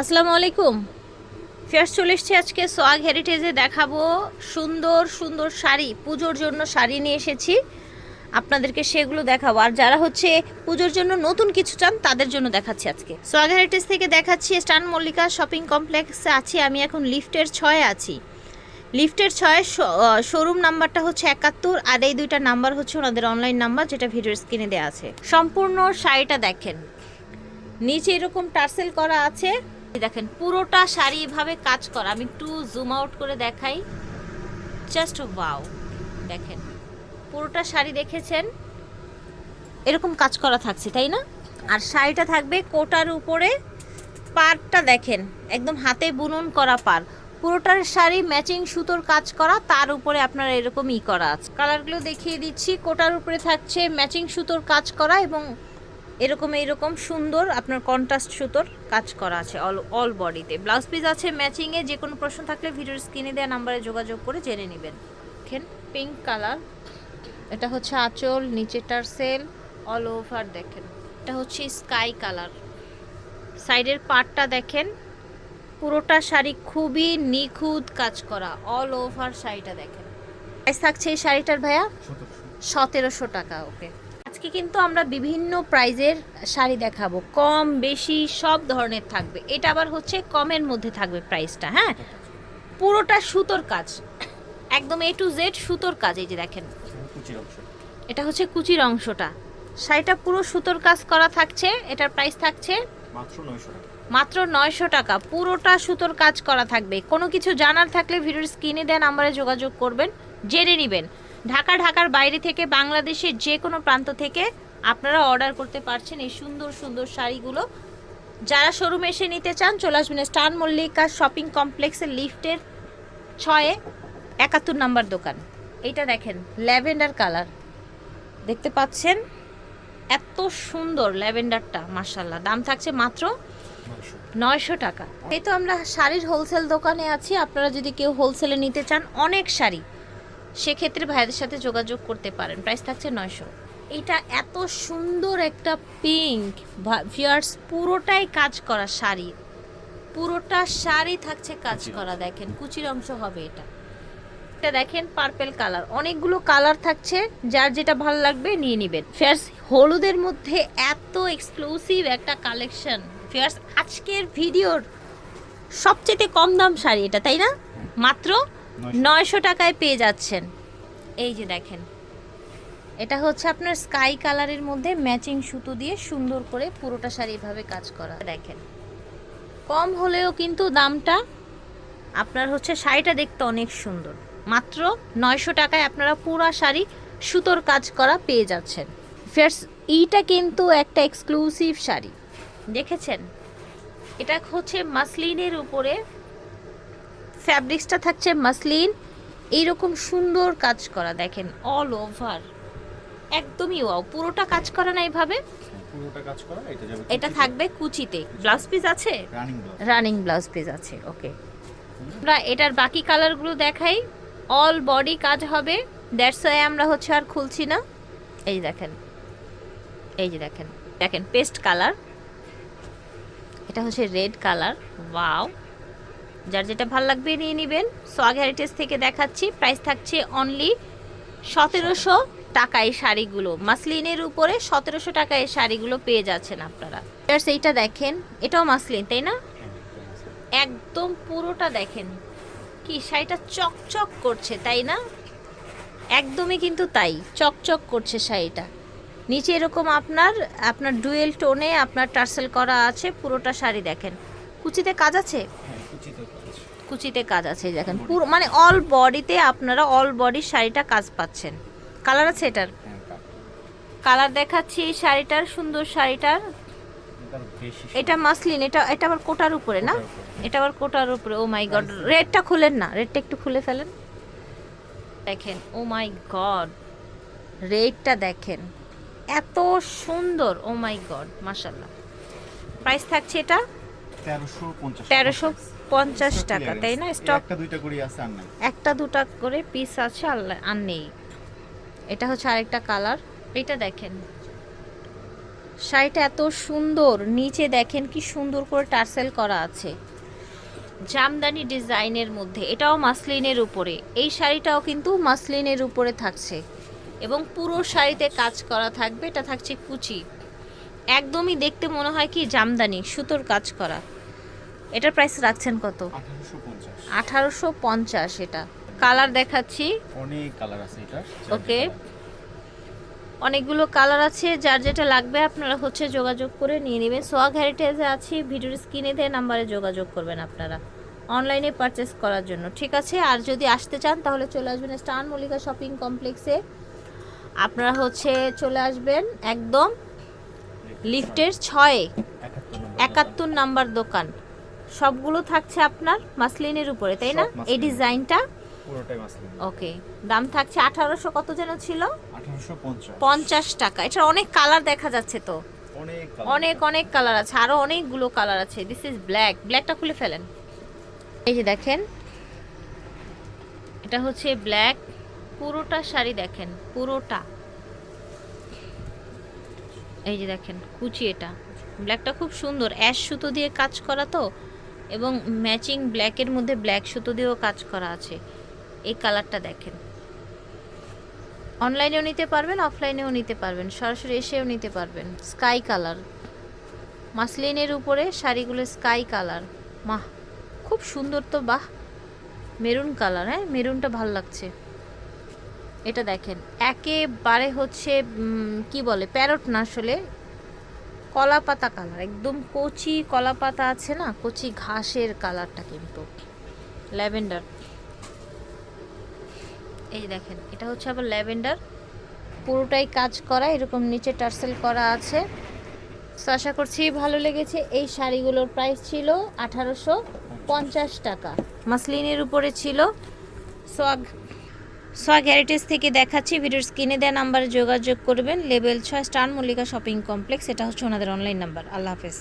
আসসালামু আলাইকুম। ফেয়ার চলে এসছি আজকে সোয়াগ হেরিটেজে দেখাবো সুন্দর সুন্দর শাড়ি, পুজোর জন্য শাড়ি নিয়ে এসেছি। আপনাদেরকে সেগুলো দেখাবো। আর যারা হচ্ছে পুজোর জন্য নতুন কিছু চান, তাদের জন্য দেখাচ্ছি আজকে। সোয়াগ হেরিটেজ থেকে দেখাচ্ছি স্টান মল্লিকা শপিং কমপ্লেক্সে আছি। আমি এখন লিফটের ছয়ে আছি। লিফটের ছয় শোরুম নাম্বারটা হচ্ছে একাত্তর। আর এই দুইটা নাম্বার হচ্ছে ওনাদের অনলাইন নাম্বার, যেটা ভিডিওর স্ক্রিনে দেওয়া আছে। সম্পূর্ণ শাড়িটা দেখেন। নিচে এরকম টার্সেল করা আছে। দেখেন, পুরোটা শাড়ি এভাবে কাজ করা। আমি একটু জুম আউট করে দেখাই। জাস্ট ওয়াও দেখেন। পুরোটা শাড়ি দেখেছেন? এরকম কাজ করা থাকছে, তাই না? আর শাড়িটা থাকবে কোটার উপরে। পাড়টা দেখেন, একদম হাতে বুনন করা পার পুরোটার শাড়ি ম্যাচিং সুতোর কাজ করা, তার উপরে আপনার এরকম ই করা আছে। কালারগুলো দেখিয়ে দিচ্ছি। কোটার উপরে থাকছে ম্যাচিং সুতোর কাজ করা এবং এরকম এইরকম সুন্দর আপনার কন্ট্রাস্ট সুতোর কাজ করা আছে অল অল বডিতে ব্লাউজ পিস আছে ম্যাচিংয়ে যে কোনো প্রশ্ন থাকলে ভিডিওর স্ক্রিনে দেওয়া নাম্বারে যোগাযোগ করে জেনে নেবেন। দেখেন পিঙ্ক কালার এটা হচ্ছে আঁচল নিচেটার সেল অল ওভার দেখেন। এটা হচ্ছে স্কাই কালার সাইডের পার্টটা দেখেন পুরোটা শাড়ি খুবই নিখুঁত কাজ করা অল ওভার শাড়িটা দেখেন। প্রাইস থাকছে এই শাড়িটার ভাইয়া সতেরোশো। টাকা ওকে আজকে কিন্তু আমরা বিভিন্ন প্রাইজের শাড়ি দেখাবো। কম বেশি সব ধরনের থাকবে। এটা আবার হচ্ছে কমের মধ্যে থাকবে প্রাইসটা হ্যাঁ? পুরোটা সুতোর কাজ। একদম এ টু জেড সুতোর কাজ এই যে দেখেন। এটা হচ্ছে কুচির অংশটা। শাড়িটা পুরো সুতোর কাজ করা থাকছে এটার প্রাইস থাকছে মাত্র নয়শো টাকা। মাত্র নয়শো টাকা। পুরোটা সুতোর কাজ করা থাকবে। কোনো কিছু জানার থাকলে ভিডিওর স্ক্রিনে দেন নাম্বারে যোগাযোগ করবেন জেনে নেবেন। ঢাকা, ঢাকার বাইরে থেকে বাংলাদেশের যে কোনো প্রান্ত থেকে আপনারা অর্ডার করতে পারছেন এই সুন্দর সুন্দর শাড়িগুলো। যারা শোরুমে এসে নিতে চান, চলে আসবেন স্টান মল্লিকা শপিং কমপ্লেক্সের লিফটের ছয়ে একাত্তর নাম্বার দোকান। এইটা দেখেন, ল্যাভেন্ডার কালার। দেখতে পাচ্ছেন? এত সুন্দর ল্যাভেন্ডারটা মার্শাল্লাহ দাম থাকছে মাত্র নয়শো নয়শো টাকা। এই তো আমরা শাড়ির হোলসেল দোকানে আছি। আপনারা যদি কেউ হোলসেলে নিতে চান, অনেক শাড়ি। সেক্ষেত্রে ভাইদের সাথে যোগাযোগ করতে পারেন। প্রাইস থাকছে নয়শো। এটা এত সুন্দর একটা পিঙ্ক ভিয়ার্স পুরোটাই কাজ করা শাড়ি। পুরোটা শাড়ি থাকছে কাজ করা দেখেন কুচির অংশ হবে এটা। এটা দেখেন পার্পেল কালার অনেকগুলো কালার থাকছে যার যেটা ভালো লাগবে নিয়ে নেবেন। ফেয়ার্স হলুদের মধ্যে এত এক্সক্লুসিভ একটা কালেকশন ফেয়ার্স আজকের ভিডিওর সবচেয়ে কম দাম শাড়ি এটা তাই না? মাত্র নয়শো। টাকায় পেয়ে যাচ্ছেন। এই যে দেখেন, এটা হচ্ছে আপনার স্কাই কালারের মধ্যে ম্যাচিং সুতো দিয়ে সুন্দর করে পুরোটা শাড়ি এভাবে কাজ করা। দেখেন, কম হলেও কিন্তু দামটা আপনার হচ্ছে শাড়িটা দেখতে অনেক সুন্দর। মাত্র নয়শো টাকায় আপনারা পুরো শাড়ি সুতোর কাজ করা পেয়ে যাচ্ছেন। ফেয়ার্স এইটা কিন্তু একটা এক্সক্লুসিভ শাড়ি। দেখেছেন? এটা হচ্ছে মাসলিনের উপরে ফ্যাব্রিক্সটা থাকছে মাসলিন। এইরকম সুন্দর কাজ করা দেখেন অল ওভার একদমই ওয়াও পুরোটা কাজ করা না এইভাবে এটা থাকবে কুচিতে। ব্লাউজ পিস আছে? রানিং ব্লাউজ পিস আছে ওকে আমরা এটার বাকি কালারগুলো দেখাই। অল বডি কাজ হবে। দ্যাটস ওয়াই আমরা হচ্ছে আর খুলছি না। এই দেখেন এই যে দেখেন দেখেন পেস্ট কালার এটা হচ্ছে রেড কালার ওয়াও যার যেটা ভালো লাগবে নিয়ে নেবেন। সোয়াগ হেরিটেজ থেকে দেখাচ্ছি। প্রাইস থাকছে অনলি সতেরোশো টাকা এই শাড়িগুলো। মাসলিনের উপরে সতেরোশো টাকা এই শাড়িগুলো পেয়ে যাচ্ছেন আপনারা। এইটা দেখেন, এটাও মাসলিন, তাই না? একদম পুরোটা দেখেন। কি শাড়িটা চকচক করছে, তাই না? একদমই কিন্তু তাই, চকচক করছে শাড়িটা। নিচে এরকম আপনার আপনার ডুয়েল টোনে আপনার টার্সেল করা আছে, পুরোটা শাড়ি দেখেন। কুচিতে কাজ আছে? কুচিতে কাজ আছে দেখেন। পুরো মানে অল বডিতে আপনারা অল বডির শাড়িটা কাজ পাচ্ছেন। কালার আছে এটার? হ্যাঁ কালার দেখাচ্ছি এই শাড়িটার সুন্দর শাড়িটার। এটা মাসলিন এটা এটা আবার কোটার উপরে না? এটা আবার কোটার উপরে ও মাই গড রেডটা খুলেন না? রেডটা একটু খুলে ফেলেন। দেখেন ও মাই গড রেডটা দেখেন। এত সুন্দর ও মাই গড মাশাল্লাহ প্রাইস থাকছে এটা? তেরোশো পঞ্চাশ টাকা তাই না? স্টক একটা দুটা করে পিস আছে আর নেই। এটা হচ্ছে আরেকটা কালার এটা দেখেন। শাড়িটা এত সুন্দর। নিচে দেখেন কি সুন্দর করে টার্সেল করা আছে। জামদানি ডিজাইনের মধ্যে। এটাও মাসলিনের উপরে। এই শাড়িটাও কিন্তু মাসলিনের উপরে থাকছে। এবং পুরো শাড়িতে কাজ করা থাকবে। এটা থাকছে কুচি। একদমই দেখতে মনে হয় কি জামদানি সুতোর কাজ করা। এটার প্রাইস রাখছেন কত? আঠারোশো পঞ্চাশ এটা। কালার দেখাচ্ছি। অনেক কালার আছে এটা ওকে অনেকগুলো কালার আছে যার যেটা লাগবে আপনারা হচ্ছে যোগাযোগ করে নিয়ে নেবেন। সোয়াগ হেরিটেজে আছি ভিডিওর স্ক্রিনে দিয়ে নাম্বারে যোগাযোগ করবেন আপনারা। অনলাইনে পারচেস করার জন্য ঠিক আছে? আর যদি আসতে চান তাহলে চলে আসবেন স্টান মল্লিকা শপিং কমপ্লেক্সে আপনারা হচ্ছে চলে আসবেন একদম লিফটের ছয়ে একাত্তর নাম্বার দোকান। সবগুলো থাকছে আপনার মাসলিনের উপরে তাই না? এই ডিজাইনটা? পুরোটাই মাসলিন। ওকে দাম থাকছে আঠারোশো কত যেন ছিল? পঞ্চাশ। টাকা। এটার অনেক কালার দেখা যাচ্ছে তো। অনেক অনেক অনেক কালার আছে আরও অনেকগুলো কালার আছে। দিস ইজ ব্ল্যাক ব্ল্যাকটা খুলে ফেলেন। এই যে দেখেন এটা হচ্ছে ব্ল্যাক পুরোটা শাড়ি দেখেন পুরোটা। এই যে দেখেন কুচি এটা। ব্ল্যাকটা খুব সুন্দর। অ্যাশ সুতো দিয়ে কাজ করা তো। এবং ম্যাচিং ব্ল্যাকের মধ্যে ব্ল্যাক সুতো দিয়েও কাজ করা আছে। এই কালারটা দেখেন। অনলাইনেও নিতে পারবেন, অফলাইনেও নিতে পারবেন, সরাসরি এসেও নিতে পারবেন। Sky colour. মাসলিনের উপরে শাড়িগুলো স্কাই কালার। মাহ, খুব সুন্দর তো, বাহ! মেরুন কালার হ্যাঁ? মেরুনটা ভালো লাগছে। এটা দেখেন। একেবারে হচ্ছে কি বলে? প্যারট না আসলে। কলা পাতা কালার একদম কচি কলা পাতা আছে না? কচি ঘাসের কালারটা কিন্তু। ল্যাভেন্ডার এই দেখেন, এটা হচ্ছে আবার ল্যাভেন্ডার পুরোটাই কাজ করা, এরকম নিচে টার্সেল করা আছে। তো আশা করছি ভালো লেগেছে। এই শাড়িগুলোর প্রাইস ছিল আঠারোশো পঞ্চাশ টাকা। মাসলিনের উপরে ছিল। সোয়াগ সোয়াগ হ্যারিটেজ থেকে দেখাচ্ছি, ভিডিওর স্ক্রিনে দেওয়া নাম্বারে যোগাযোগ করবেন। লেভেল ছয়, স্টার মল্লিকা শপিং কমপ্লেক্স, এটা হচ্ছে ওনাদের অনলাইন নাম্বার আল্লাহ হাফেজ।